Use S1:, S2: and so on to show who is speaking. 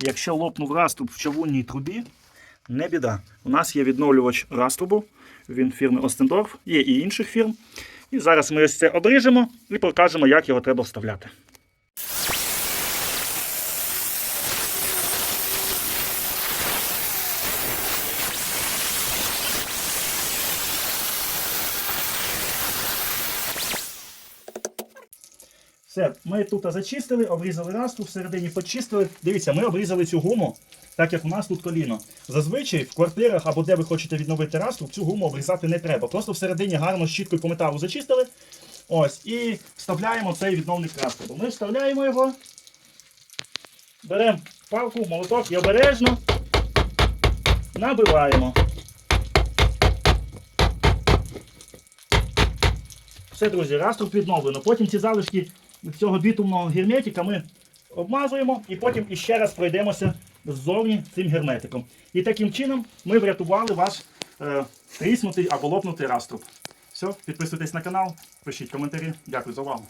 S1: Якщо лопнув раструб в човунній трубі, не біда. У нас є відновлювач раструбу. Він фірми Остендорф, є і інших фірм. І зараз ми ось це обріжемо і покажемо, як його треба вставляти. Все, ми тут зачистили, обрізали расту, всередині почистили. Дивіться, ми обрізали цю гуму, так як у нас тут коліно. Зазвичай в квартирах або де ви хочете відновити расту, цю гуму обрізати не треба. Просто всередині гарно щіткою по металу зачистили. Ось, і вставляємо цей відновник расту. Ми вставляємо його, беремо палку, молоток і обережно набиваємо. Все, друзі, раструб відновлено. Потім ці залишки цього бітумного герметика ми обмазуємо і потім іще раз пройдемося ззовні цим герметиком. І таким чином ми врятували ваш е, тріснутий або лопнутий раструб. Все, підписуйтесь на канал, пишіть коментарі. Дякую за увагу.